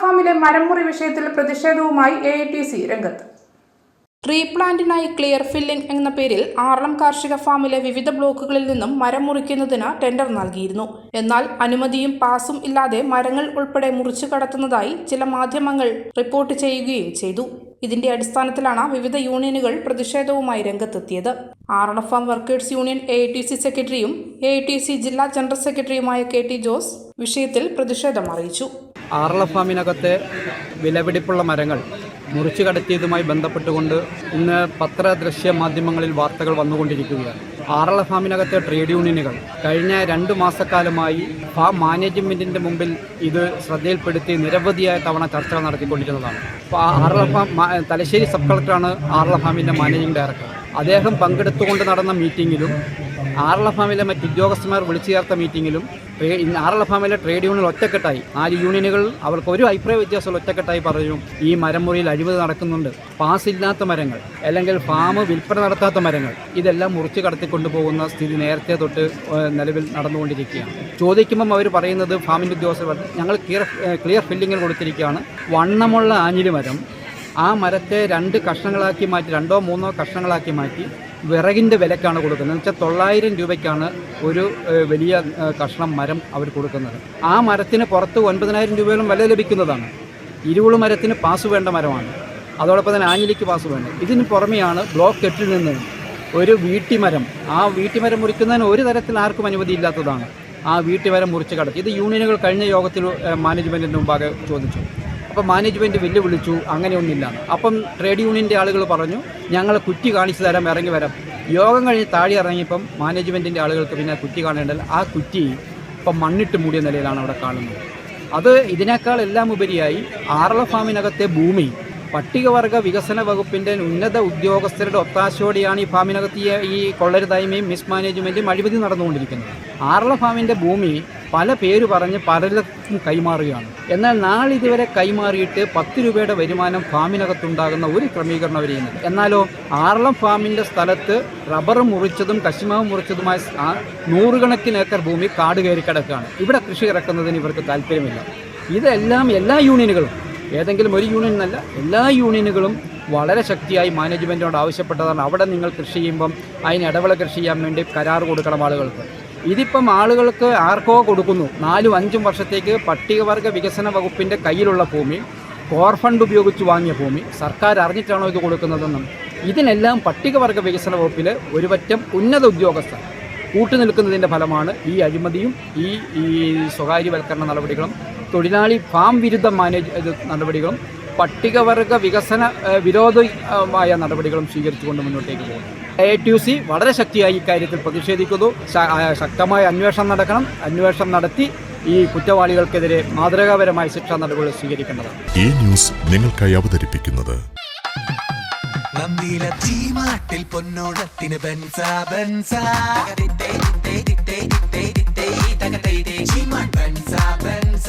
ഫാമിലെ മരംമുറി വിഷയത്തിൽ പ്രതിഷേധവുമായി എ രംഗത്ത്. ട്രീ പ്ലാന്റിനായി ക്ലിയർ ഫില്ലിംഗ് എന്ന പേരിൽ ആറളം കാർഷിക ഫാമിലെ വിവിധ ബ്ലോക്കുകളിൽ നിന്നും മരം മുറിക്കുന്നതിന് ടെൻഡർ നൽകിയിരുന്നു. എന്നാൽ അനുമതിയും പാസും ഇല്ലാതെ മരങ്ങൾ ഉൾപ്പെടെ മുറിച്ചു കടത്തുന്നതായി ചില മാധ്യമങ്ങൾ റിപ്പോർട്ട് ചെയ്യുകയും ചെയ്തു. ഇതിന്റെ അടിസ്ഥാനത്തിലാണ് വിവിധ യൂണിയനുകൾ പ്രതിഷേധവുമായി രംഗത്തെത്തിയത്. Aralam farm workers union A T C സെക്രട്ടറിയും എ ടി സി ജില്ലാ ജനറൽ സെക്രട്ടറിയുമായ കെ ടി ജോസ് വിഷയത്തിൽ പ്രതിഷേധം അറിയിച്ചു. ആറള ഫാമിനകത്തെ വിലപിടിപ്പുള്ള മരങ്ങൾ മുറിച്ചു കടത്തിയതുമായി ബന്ധപ്പെട്ടുകൊണ്ട് ഇന്ന് പത്ര ദൃശ്യ മാധ്യമങ്ങളിൽ വാർത്തകൾ വന്നുകൊണ്ടിരിക്കുകയാണ്. ആറള ഫാമിനകത്തെ ട്രേഡ് യൂണിയനുകൾ കഴിഞ്ഞ രണ്ട് മാസക്കാലമായി ഫാം മാനേജ്മെന്റിന്റെ മുമ്പിൽ ഇത് ശ്രദ്ധയിൽപ്പെടുത്തി നിരവധിയായ തവണ ചർച്ചകൾ നടത്തിക്കൊണ്ടിരുന്നതാണ്. അപ്പോൾ ആറള ഫാം തലശ്ശേരി സബ് കളക്ടറാണ് ആറള ഫാമിന്റെ മാനേജിംഗ് ഡയറക്ടർ. അദ്ദേഹം പങ്കെടുത്തുകൊണ്ട് നടന്ന മീറ്റിങ്ങിലും ആറള ഫാമിലെ മറ്റ് ഉദ്യോഗസ്ഥന്മാർ വിളിച്ചു ചേർത്ത മീറ്റിങ്ങിലും ട്രേ- എൽ ആറള ഫാമിലെ ട്രേഡ് യൂണിയൻ ഒറ്റക്കെട്ടായി. നാല് യൂണിയനുകൾ അവർക്ക് ഒരു അഭിപ്രായ വ്യത്യാസമുള്ള ഒറ്റക്കെട്ടായി പറഞ്ഞു. ഈ മരമുറിയിൽ അഴിമതി നടക്കുന്നുണ്ട്. പാസ് ഇല്ലാത്ത മരങ്ങൾ അല്ലെങ്കിൽ ഫാം വിൽപ്പന നടത്താത്ത മരങ്ങൾ ഇതെല്ലാം മുറിച്ച് കടത്തിക്കൊണ്ടു പോകുന്ന സ്ഥിതി നേരത്തെ തൊട്ട് നിലവിൽ നടന്നുകൊണ്ടിരിക്കുകയാണ്. ചോദിക്കുമ്പം അവർ പറയുന്നത് ഫാമിന്റെ ഉദ്യോഗസ്ഥർ ഞങ്ങൾ ക്ലിയർ ക്ലിയർ ഫില്ലിങ്ങിന് കൊടുത്തിരിക്കുകയാണ്. വണ്ണമുള്ള ആഞ്ഞിലി മരം ആ മരത്തെ രണ്ട് കഷ്ണങ്ങളാക്കി മാറ്റി രണ്ടോ മൂന്നോ കഷ്ണങ്ങളാക്കി മാറ്റി വിറകിന്റെ വിലക്കാണ് കൊടുക്കുന്നത്. എന്ന് വെച്ചാൽ തൊള്ളായിരം രൂപയ്ക്കാണ് ഒരു വലിയ കഷ്ണം മരം അവർ കൊടുക്കുന്നത്. ആ മരത്തിന് പുറത്ത് ഒൻപതിനായിരം രൂപയോളം വില ലഭിക്കുന്നതാണ്. ഇരുവുൾ മരത്തിന് പാസ് വേണ്ട മരമാണ്. അതോടൊപ്പം തന്നെ ആഞ്ഞിലിക്ക് പാസ് വേണ്ട. ഇതിന് പുറമെയാണ് ബ്ലോക്ക് കെട്ടിൽ നിന്ന് ഒരു വീട്ടിമരം ആ വീട്ടിമരം മുറിക്കുന്നതിന് ഒരു തരത്തിൽ ആർക്കും അനുമതിയില്ലാത്തതാണ് ആ വീട്ടിമരം മുറിച്ച് കടത്തി. ഇത് യൂണിയനുകൾ കഴിഞ്ഞ യോഗത്തിൽ മാനേജ്മെന്റിന്റെ മുമ്പാകെ ചോദിച്ചു. അപ്പോൾ മാനേജ്മെന്റ് വെല്ലുവിളിച്ചു അങ്ങനെയൊന്നുമില്ല. അപ്പം ട്രേഡ് യൂണിയന്റെ ആളുകൾ പറഞ്ഞു ഞങ്ങൾ കുറ്റി കാണിച്ചു തരാം ഇറങ്ങി വരാം. യോഗം കഴിഞ്ഞ് താഴെ ഇറങ്ങിയപ്പം മാനേജ്മെന്റിന്റെ ആളുകൾക്ക് പിന്നെ കുറ്റി കാണേണ്ടത് ആ കുറ്റി ഇപ്പം മണ്ണിട്ട് മൂടിയ നിലയിലാണ് അവിടെ കാണുന്നത്. അത് ഇതിനേക്കാൾ എല്ലാം ഉപരിയായി ആറള ഫാമിനകത്തെ ഭൂമി പട്ടികവർഗ വികസന വകുപ്പിന്റെ ഉന്നത ഉദ്യോഗസ്ഥരുടെ ഒത്താശയോടെയാണ് ഈ ഫാമിനകത്ത് ഈ- കൊള്ളരുതായ്മയും മിസ്മാനേജ്മെന്റും അഴിമതി നടന്നുകൊണ്ടിരിക്കുന്നത്. ആറള ഫാമിന്റെ ഭൂമി പല പേര് പറഞ്ഞ് പലർക്കും കൈമാറുകയാണ്. എന്നാൽ നാളിതുവരെ കൈമാറിയിട്ട് പത്ത് രൂപയുടെ വരുമാനം ഫാമിനകത്തുണ്ടാകുന്ന ഒരു ക്രമീകരണം അവർ എന്നാലോ ആറളം ഫാമിന്റെ സ്ഥലത്ത് റബ്ബർ മുറിച്ചതും കശുമാവ് മുറിച്ചതുമായ നൂറുകണക്കിന് ഏക്കർ ഭൂമി കാട് കയറി കിടക്കുകയാണ്. ഇവിടെ കൃഷി ഇറക്കുന്നതിന് ഇവർക്ക് താല്പര്യമില്ല. ഇതെല്ലാം എല്ലാ യൂണിയനുകളും ഏതെങ്കിലും ഒരു യൂണിയൻ എന്നല്ല എല്ലാ യൂണിയനുകളും വളരെ ശക്തിയായി മാനേജ്മെന്റിനോട് ആവശ്യപ്പെട്ടതാണ്. അവിടെ നിങ്ങൾ കൃഷി ചെയ്യുമ്പം അതിന് ഇടവിള കൃഷി ചെയ്യാൻ വേണ്ടി കരാർ കൊടുക്കണം ആളുകൾക്ക്. ഇതിപ്പം ആളുകൾക്ക് ആർക്കോ കൊടുക്കുന്നു. നാലും അഞ്ചും വർഷത്തേക്ക് പട്ടികവർഗ വികസന വകുപ്പിന്റെ കയ്യിലുള്ള ഭൂമി കോർ ഫണ്ട് ഉപയോഗിച്ച് വാങ്ങിയ ഭൂമി സർക്കാർ അറിഞ്ഞിട്ടാണോ ഇത് കൊടുക്കുന്നതെന്നും ഇതിനെല്ലാം പട്ടികവർഗ വികസന വകുപ്പിൽ ഒരുപറ്റം ഉന്നത ഉദ്യോഗസ്ഥർ. കൂട്ടുനിൽക്കുന്നതിന്റെ ഫലമാണ് ഈ അഴിമതിയും ഈ ഈ സ്വകാര്യവൽക്കരണ നടപടികളും തൊഴിലാളി ഫാം വിരുദ്ധ മാനേജ് നടപടികളും പട്ടികവർഗ വികസന വിരോധമായ നടപടികളും സ്വീകരിച്ചുകൊണ്ട് മുന്നോട്ടേക്ക് പോകുന്നു. എ ടി സി വളരെ ശക്തിയായി ഇക്കാര്യത്തിൽ പ്രതിഷേധിക്കുന്നു. ശക്തമായ അന്വേഷണം നടക്കണം. അന്വേഷണം നടത്തി ഈ കുറ്റവാളികൾക്കെതിരെ മാതൃകാപരമായ ശിക്ഷാ നടപടികൾ സ്വീകരിക്കേണ്ടതാണ്. ഈ ന്യൂസ് നിങ്ങൾക്കായി അവതരിപ്പിക്കുന്നത് ബെൻസ ബെൻസ. ബെൻസ ബെൻസ.